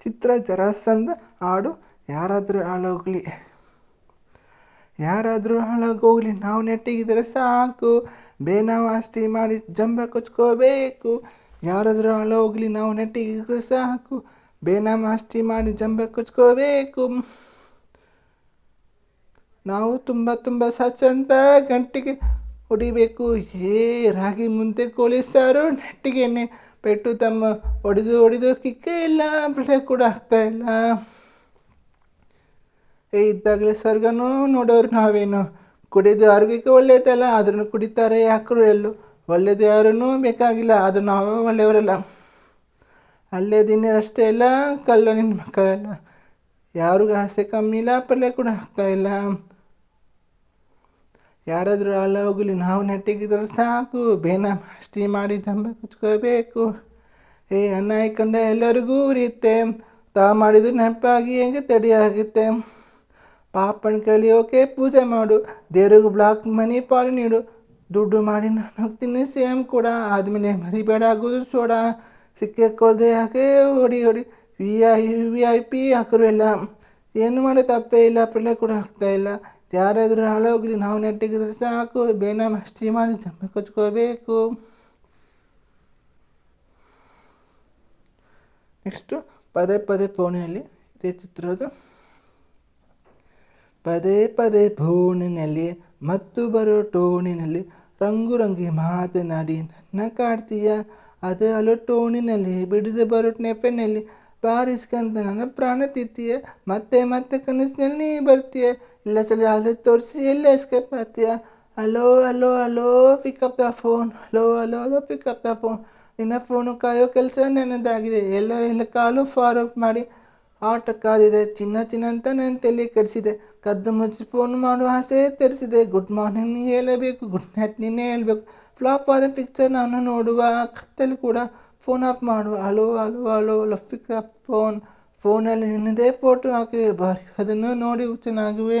ಚಿತ್ರ ಜರಾಸಂದ ಹಾಡು ಯಾರಾದರೂ ಹಾಳೋಗ್ಲಿ. ಯಾರಾದರೂ ಹಾಳಾಗೋಗ್ಲಿ. ನಾವು ನೆಟ್ಟಿಗಿದ್ರೆ ಸಾಕು. ಬೇನಾವಾಸ್ತಿ ಮಾಡಿ ಜಂಬ ಕೊಚ್ಕೋಬೇಕು. ಯಾರಾದರೂ ಹಾಳೋಗ್ಲಿ. ನಾವು ನೆಟ್ಟಿಗಿದ್ರೆ ಸಾಕು. ಬೇನಾಮಾಸ್ತಿ ಮಾಡಿ ಜಂಬ ಕೊಚ್ಕೋಬೇಕು. ನಾವು ತುಂಬ ತುಂಬ ಸಚ್ಚಂತ ಗಂಟಿಗೆ ಹೊಡಿಬೇಕು. ಏ ರಾಗಿ ಮುಂದೆ ಕೋಳಿ ಸಾರು ನೆಟ್ಟಿಗೆನೆ ಪೆಟ್ಟು ತಮ್ಮ ಹೊಡೆದು ಹೊಡೆದು ಕಿಕ್ಕೇ ಇಲ್ಲ, ಬೆಳೆ ಕೂಡ ಆಗ್ತಾ ಇಲ್ಲ. ಏ ಇದ್ದಾಗಲೇ ಸ್ವರ್ಗನೂ ನೋಡೋರು ನಾವೇನು? ಕುಡಿದು ಆರೋಗ್ಯಕ್ಕೆ ಒಳ್ಳೆಯದಲ್ಲ ಆದ್ರೂ ಕುಡಿತಾರೆ ಯಾಕರು ಎಲ್ಲೂ? ಒಳ್ಳೆಯದು ಯಾರೂ ಬೇಕಾಗಿಲ್ಲ ಅದು ನಾವೇ ಒಳ್ಳೆಯವರಲ್ಲ. ಅಲ್ಲೇ ದಿನ ಅಷ್ಟೇ ಇಲ್ಲ ಕಲ್ಲು ನಿನ್ನ ಮಕ್ಕಳೆಲ್ಲ. ಯಾರಿಗೂ ಆಸೆ ಕಮ್ಮಿ ಇಲ್ಲ, ಪಲ್ಯ ಕೂಡ ಆಗ್ತಾ ಇಲ್ಲ ಅಲ್ಲ, ಹೋಗಲಿ, ನಾವು ನೆಟ್ಟಿಗಿದ್ರೆ ಸಾಕು. ಬೇನ ಅಷ್ಟಿ ಮಾಡಿ ಜಂಬ ಕುಚ್ಕೋಬೇಕು. ಏ ಅನ್ನ ಕಂಡ ಎಲ್ಲರಿಗೂ ಉರಿಯುತ್ತೆ. ತಾ ಮಾಡಿದ್ದು ನೆನಪಾಗಿ ಹೆಂಗೆ ತಡೆಯಾಗುತ್ತೆ. ಪಾಪನ ಕಲಿಯೋಕೆ ಪೂಜೆ ಮಾಡು. ದೇವ್ರಿಗೆ ಬ್ಲಾಕ್ ಮನಿ ಪಾಲು ನೀಡು. ದುಡ್ಡು ಮಾಡಿ ನಾನು ಹೋಗ್ತೀನಿ, ಸೇಮ್ ಕೂಡ. ಆದಮೇಲೆ ಮರಿಬೇಡ, ಆಗೋದು ಸೋಡ. ಸಿಕ್ಕಿಕೊಳ್ದೆ ಯಾಕೆ ಹೊಡಿ ಹೊಡಿ V I V I P ಹಾಕರು ಎಲ್ಲ. ಏನು ಮಾಡೋ ತಪ್ಪೇ ಇಲ್ಲ ಪಿಲ್ಲೆ ಕೂಡ ಆಗ್ತಾಯಿಲ್ಲ ಯಾರಾದರೂ ಹಾಳೋಗ್ಲಿ, ನಾವು ನೆಟ್ಟಿಗಿದ್ರೆ ಸಾಕು. ಬೇನ ಮಸ್ತಿ ಮಾಡಿ ಜಮ್ಮೆ ಕೊಚ್ಕೋಬೇಕು. ನೆಕ್ಸ್ಟು ಪದೇ ಪದೇ ಫೋನಿನಲ್ಲಿ ಇದೇ ಚಿತ್ರದ ಪದೇ ಪದೇ ಫೋನಿನಲ್ಲಿ ಮತ್ತು ಬರೋ ಟೋನಿನಲ್ಲಿ ರಂಗು ರಂಗಿ ಮಾತನಾಡಿ, ನನ್ನ ಕಾಡ್ತೀಯ? ಅದೇ ಅಲೋ ಟೋನಿನಲ್ಲಿ ಬಿಡದೆ ಬರೋ ನೆಫೆನಲ್ಲಿ ಬಾರಿಸ್ಕಂತ ನನ್ನ ಪ್ರಾಣ ತಿತ್ತೀಯ ಮತ್ತೆ ಮತ್ತೆ ಕನಸಿನಲ್ಲಿ ನೀ ಬರ್ತೀಯ. ಇಲ್ಲ ಸಲ ಅಲ್ಲೇ ತೋರಿಸಿ ಎಲ್ಲ escape ಆಗ್ತೀಯ hello hello hello pick up the phone hello hello hello pick up the phone ನಿನ್ನ ಫೋನು ಕಾಯೋ ಕೆಲಸ ನನ್ನದಾಗಿದೆ ಎಲ್ಲ ಎಲ್ಲ ಕಾಲು ಫಾರ್ವರ್ಡ್ ಮಾಡಿ ಆಟ ಕಾದಿದೆ ಚಿನ್ನ ಚಿನ್ನ ಅಂತ ನನ್ನ ತಲೆ ಕಡಿಸಿದೆ. ಕದ್ದು ಮುಚ್ಚಿ ಫೋನ್ ಮಾಡುವ ಆಸೆ ತರಿಸಿದೆ. ಗುಡ್ ಮಾರ್ನಿಂಗ್ ನೀ ಹೇಳಬೇಕು ಗುಡ್ ನೈಟ್ ನೀನೇ ಹೇಳಬೇಕು. ಫ್ಲಾಪ್ ಆದ ಪಿಕ್ಚರ್ ನಾನು ನೋಡುವ, ಕತ್ತಲು ಕೂಡ ಫೋನ್ ಆಫ್ ಮಾಡುವ. ಅಲೋ ಅಲೋ ಅಲೋ ಲಫಿಕ್ ಫೋನ್ ಫೋನಲ್ಲಿ ನಿನ್ನದೇ ಫೋಟೋ ಹಾಕಿವೆ, ಬಾರಿ ಅದನ್ನು ನೋಡಿ ಚೆನ್ನಾಗಿವೆ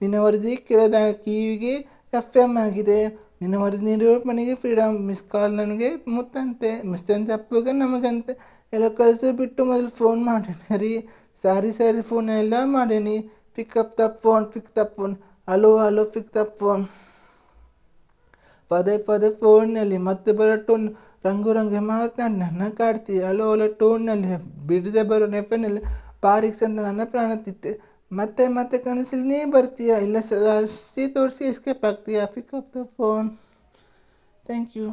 ನಿನ್ನ ವರದಿ ಕೆಳದ ಕಿವಿಗೆ ಎಫ್ ಎಂ ಆಗಿದೆ. ನಿನ್ನ ವರದಿ ನೀಡುವ ಮನೆಗೆ ಫ್ರೀಡಮ್ ಮಿಸ್ ಕಾಲ್ ನನಗೆ ಮುತ್ತಂತೆ. ಮಿಸ್ ಅಂತ ಅಪ್ಪಗ ನಮಗಂತೆ. ಎಲ್ಲ ಕಳಿಸು ಬಿಟ್ಟು ಮೊದಲು ಫೋನ್ ಮಾಡೇನಿ. ರೀ, ಸಾರಿ ಸಾರಿ ಫೋನ್ ಎಲ್ಲ ಮಾಡೇನಿ. Pick up the phone pick the phone hello hello pick the phone ಪದೇ ಪದೇ ಫೋನ್ನಲ್ಲಿ ಮತ್ತೆ ಬರೋ ಟೂನ್ ರಂಗು ರಂಗೆ ಮಾತನಾಡಿ. ನನ್ನ ಕಾಡ್ತಿ ಹಲೋ ಹಲೋ ಟೂನ್ನಲ್ಲಿ ಬಿಡದೆ ಬರೋ ನೆಫೆನಲ್ಲಿ ಪಾರಿಕ್ಸ್ ಅಂತ ನನ್ನ ಪ್ರಾಣ ತಿತ್ತೆ ಮತ್ತೆ ಮತ್ತೆ ಕನಸಲ್ಲಿ ನೀ ಬರ್ತೀಯ? ಇಲ್ಲ ಸರಿ ತೋರಿಸಿ escape ಆಗ್ತೀಯ? Pick up the phone thank you